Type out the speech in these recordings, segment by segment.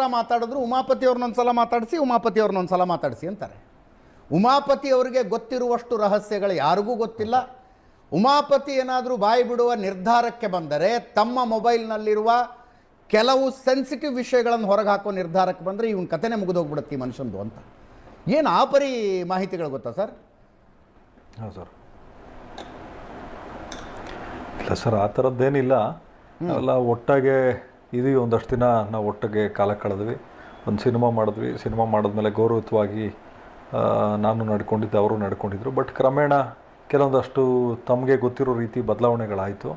ಹತ್ರ ಮಾತಾಡಿದ್ರು ಉಮಾಪತಿ ಅವ್ರನ್ನೊಂದ್ಸಲ ಮಾತಾಡಿಸಿ ಉಮಾಪತಿ ಸಲ ಮಾತಾಡಿಸಿ ಅಂತಾರೆ. ಉಮಾಪತಿ ಅವರಿಗೆ ಗೊತ್ತಿರುವಷ್ಟು ರಹಸ್ಯಗಳು ಯಾರಿಗೂ ಗೊತ್ತಿಲ್ಲ. ಉಮಾಪತಿ ಏನಾದರೂ ಬಾಯಿ ಬಿಡುವ ನಿರ್ಧಾರಕ್ಕೆ ಬಂದರೆ ತಮ್ಮ ಮೊಬೈಲ್ನಲ್ಲಿರುವ ಕೆಲವು ಸೆನ್ಸಿಟಿವ್ ವಿಷಯಗಳನ್ನು ಹೊರಗೆ ಹಾಕೋ ನಿರ್ಧಾರಕ್ಕೆ ಬಂದರೆ ಇವನ್ ಕತೆನೇ ಮುಗಿದೋಗ್ಬಿಡುತ್ತೆ ಈ ಮನುಷ್ಯಂದು ಅಂತ. ಏನು ಆ ಪರಿ ಮಾಹಿತಿಗಳು ಗೊತ್ತಾ ಸರ್? ಹಾಂ ಸರ್. ಇಲ್ಲ ಸರ್ ಆ ಥರದ್ದೇನಿಲ್ಲ ಎಲ್ಲ ಒಟ್ಟಾಗೆ ಇದೀವಿ ಒಂದಷ್ಟು ದಿನ ನಾವು ಒಟ್ಟಿಗೆ ಕಾಲ ಕಳೆದ್ವಿ. ಒಂದು ಸಿನಿಮಾ ಮಾಡಿದ್ವಿ. ಸಿನಿಮಾ ಮಾಡಿದ್ಮೇಲೆ ಗೌರವಿತವಾಗಿ ನಾನು ನಡ್ಕೊಂಡಿದ್ದೆ ಅವರು ನಡ್ಕೊಂಡಿದ್ದರು ಬಟ್ ಕ್ರಮೇಣ ಕೆಲವೊಂದಷ್ಟು ತಮಗೆ ಗೊತ್ತಿರೋ ರೀತಿ ಬದಲಾವಣೆಗಳಾಯಿತು.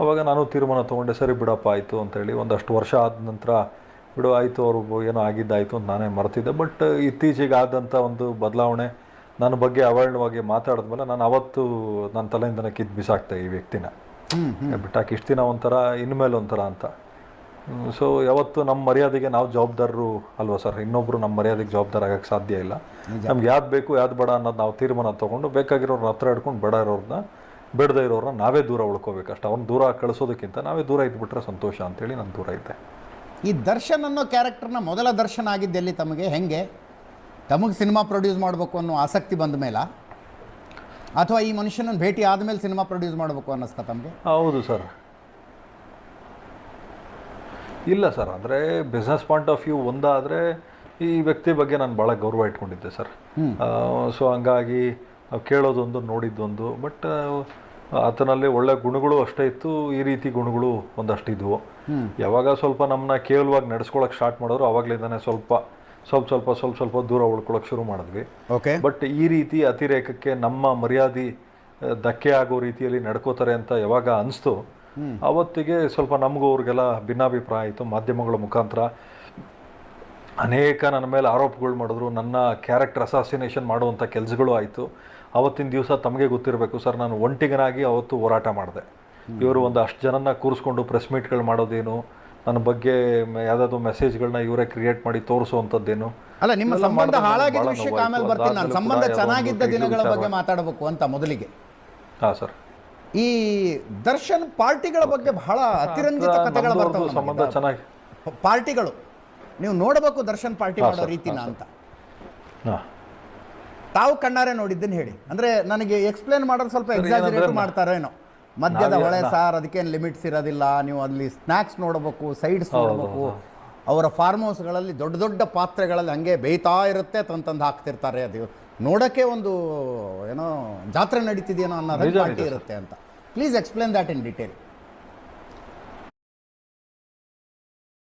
ಆವಾಗ ನಾನು ತೀರ್ಮಾನ ತೊಗೊಂಡೆ ಸರಿ ಬಿಡಪ್ಪ ಆಯಿತು ಅಂತೇಳಿ. ಒಂದಷ್ಟು ವರ್ಷ ಆದ ನಂತರ ಬಿಡು ಆಯಿತು ಅವರು ಏನೋ ಆಗಿದ್ದಾಯಿತು ಅಂತ ನಾನೇ ಮರೆತಿದ್ದೆ. ಬಟ್ ಇತ್ತೀಚೆಗೆ ಆದಂಥ ಒಂದು ಬದಲಾವಣೆ ನನ್ನ ಬಗ್ಗೆ ಅವಾರ್ಡ್ವಾಗಿ ಮಾತಾಡಿದ್ಮೇಲೆ ನಾನು ಅವತ್ತು ನನ್ನ ತಲೆಯಿಂದನೇ ಕಿತ್ತು ಬಿಸಾಕ್ತೆ ಈ ವ್ಯಕ್ತಿನ. ಬಿಟ್ಟಾಕಿ ಇಷ್ಟು ದಿನ ಒಂಥರ ಇನ್ಮೇಲೆ ಒಂಥರ ಅಂತ. ಸೊ ಯಾವತ್ತು ನಮ್ಮ ಮರ್ಯಾದೆಗೆ ನಾವು ಜವಾಬ್ದಾರರು ಅಲ್ವಾ ಸರ್? ಇನ್ನೊಬ್ಬರು ನಮ್ಮ ಮರ್ಯಾದೆಗೆ ಜವಾಬ್ದಾರ ಆಗಕ್ಕೆ ಸಾಧ್ಯ ಇಲ್ಲ. ನಮ್ಗೆ ಯಾವ್ದು ಬೇಕು ಯಾವ್ದು ಬೇಡ ಅನ್ನೋದು ನಾವು ತೀರ್ಮಾನ ತೊಗೊಂಡು ಬೇಕಾಗಿರೋರ್ನ ಹತ್ರ ಹಿಡ್ಕೊಂಡು ಬೇಡ ಇರೋರನ್ನ ಬೇಡದೇ ಇರೋರನ್ನ ನಾವೇ ದೂರ ಉಳ್ಕೋಬೇಕಷ್ಟು ಅವ್ನು ದೂರ ಕಳಿಸೋದಕ್ಕಿಂತ ನಾವೇ ದೂರ ಇದ್ಬಿಟ್ರೆ ಸಂತೋಷ ಅಂತೇಳಿ ನಾನು ದೂರ ಇದ್ದೆ ಈ ದರ್ಶನ್ ಅನ್ನೋ ಕ್ಯಾರೆಕ್ಟರ್ನ ಮೊದಲ ದರ್ಶನ ಆಗಿದ್ದೆಲ್ಲಿ ತಮಗೆ? ಹೆಂಗೆ? ತಮಗೆ ಸಿನಿಮಾ ಪ್ರೊಡ್ಯೂಸ್ ಮಾಡಬೇಕು ಅನ್ನೋ ಆಸಕ್ತಿ ಬಂದ ಮೇಲೆ? ಅಥವಾ ಈ ಮನುಷ್ಯನನ್ನು ಭೇಟಿ ಆದಮೇಲೆ ಸಿನಿಮಾ ಪ್ರೊಡ್ಯೂಸ್ ಮಾಡಬೇಕು ಅನ್ನಿಸ್ತಾ ತಮಗೆ? ಹೌದು ಸರ್. ಇಲ್ಲ ಸರ್ ಅಂದರೆ ಬಿಸ್ನೆಸ್ ಪಾಯಿಂಟ್ ಆಫ್ ವ್ಯೂ ಒಂದಾದರೆ ಈ ವ್ಯಕ್ತಿ ಬಗ್ಗೆ ನಾನು ಭಾಳ ಗೌರವ ಇಟ್ಕೊಂಡಿದ್ದೆ ಸರ್. ಸೊ ಹಂಗಾಗಿ ಕೇಳೋದೊಂದು ನೋಡಿದ್ದೊಂದು ಬಟ್ ಆತನಲ್ಲಿ ಒಳ್ಳೆ ಗುಣಗಳು ಅಷ್ಟೇ ಇತ್ತು ಈ ರೀತಿ ಗುಣಗಳು ಒಂದಷ್ಟು ಇದ್ವು. ಯಾವಾಗ ಸ್ವಲ್ಪ ನಮ್ಮನ್ನ ಕೇಳುವಾಗ ನಡೆಸ್ಕೊಳಕ್ಕೆ ಸ್ಟಾರ್ಟ್ ಮಾಡಿದ್ರು ಆವಾಗಲಿಂದನೇ ಸ್ವಲ್ಪ ಸ್ವಲ್ಪ ಸ್ವಲ್ಪ ಸ್ವಲ್ಪ ಸ್ವಲ್ಪ ದೂರ ಉಳ್ಕೊಳಕ್ಕೆ ಶುರು ಮಾಡಿದ್ವಿ. ಓಕೆ ಬಟ್ ಈ ರೀತಿ ಅತಿರೇಕಕ್ಕೆ ನಮ್ಮ ಮರ್ಯಾದೆ ಧಕ್ಕೆ ಆಗೋ ರೀತಿಯಲ್ಲಿ ನಡ್ಕೋತಾರೆ ಅಂತ ಯಾವಾಗ ಅನಿಸ್ತು ಅವತ್ತಿಗೆ ಸ್ವಲ್ಪ ನಮಗೂ ಅವ್ರಿಗೆಲ್ಲ ಭಿನ್ನಾಭಿಪ್ರಾಯ ಆಯಿತು ಮಾಧ್ಯಮಗಳ ಮುಖಾಂತರ. ಅನೇಕ ನನ್ನ ಮೇಲೆ ಆರೋಪಗಳು ಮಾಡಿದ್ರು ನನ್ನ ಕ್ಯಾರೆಕ್ಟರ್ ಅಸಾಸಿನೇಷನ್ ಮಾಡುವಂಥ ಕೆಲಸಗಳು ಆಯಿತು. ಅವತ್ತಿನ ದಿವಸ ತಮಗೆ ಗೊತ್ತಿರಬೇಕು ಸರ್ ನಾನು ಒಂಟಿಗನಾಗಿ ಅವತ್ತು ಹೋರಾಟ ಮಾಡಿದೆ. ಇವರು ಒಂದು ಅಷ್ಟು ಜನನ ಕೂರಿಸ್ಕೊಂಡು ಪ್ರೆಸ್ ಮೀಟ್ಗಳು ಮಾಡೋದೇನು ನನ್ನ ಬಗ್ಗೆ ಯಾವುದಾದ್ರು ಮೆಸೇಜ್ಗಳನ್ನ ಇವರೇ ಕ್ರಿಯೇಟ್ ಮಾಡಿ ತೋರಿಸುವಂಥದ್ದೇನು? ಅಲ್ಲ ನಿಮ್ಮ ಸಂಬಂಧ ಹಾಳಾಗಿದ್ದ ವಿಷಯಕ್ಕೆ ಆಮೇಲೆ ಬರ್ತೀನಿ ನಾನು ಸಂಬಂಧ ಚೆನ್ನಾಗಿದ್ದ ದಿನಗಳ ಬಗ್ಗೆ ಮಾತಾಡಬೇಕು ಅಂತ ಮೊದಲಿಗೆ. ಹಾಂ ಸರ್. ಈ ದರ್ಶನ್ ಪಾರ್ಟಿಗಳ ಬಗ್ಗೆ ಬಹಳ ಅತಿರಂಜಿತ ಕಥೆಗಳು ಬರ್ತವೆ ಪಾರ್ಟಿಗಳು. ನೀವು ನೋಡಬೇಕು ದರ್ಶನ್ ಪಾರ್ಟಿ ಮಾಡೋ ರೀತಿನ ಅಂತ. ತಾವು ಕಣ್ಣಾರೆ ನೋಡಿದ್ದನ್ನು ಹೇಳಿ. ಅಂದ್ರೆ ನನಗೆ ಎಕ್ಸ್ಪ್ಲೇನ್ ಮಾಡೋದು ಸ್ವಲ್ಪ ಎಕ್ಸಾಜರೇಟ್ ಮಾಡ್ತಾರೇನೋ ಮದ್ಯದ ಹೊಳೆ ಸಾರ್ ಅದಕ್ಕೇನು ಲಿಮಿಟ್ಸ್ ಇರೋದಿಲ್ಲ. ನೀವು ಅಲ್ಲಿ ಸ್ನ್ಯಾಕ್ಸ್ ನೋಡಬೇಕು ಸೈಡ್ಸ್ ನೋಡಬೇಕು. ಅವರ ಫಾರ್ಮ್ ಹೌಸ್ಗಳಲ್ಲಿ ದೊಡ್ಡ ದೊಡ್ಡ ಪಾತ್ರೆಗಳಲ್ಲಿ ಹಂಗೆ ಬೇಯ್ತಾ ಇರುತ್ತೆ ತಂತಂದು ತಂದು ಹಾಕ್ತಿರ್ತಾರೆ. ಅದು ನೋಡೋಕ್ಕೆ ಒಂದು ಏನೋ ಜಾತ್ರೆ ನಡೀತಿದೆಯೇನೋ ಅನ್ನೋ ಪಾರ್ಟಿ ಇರುತ್ತೆ ಅಂತ. Please explain that in detail.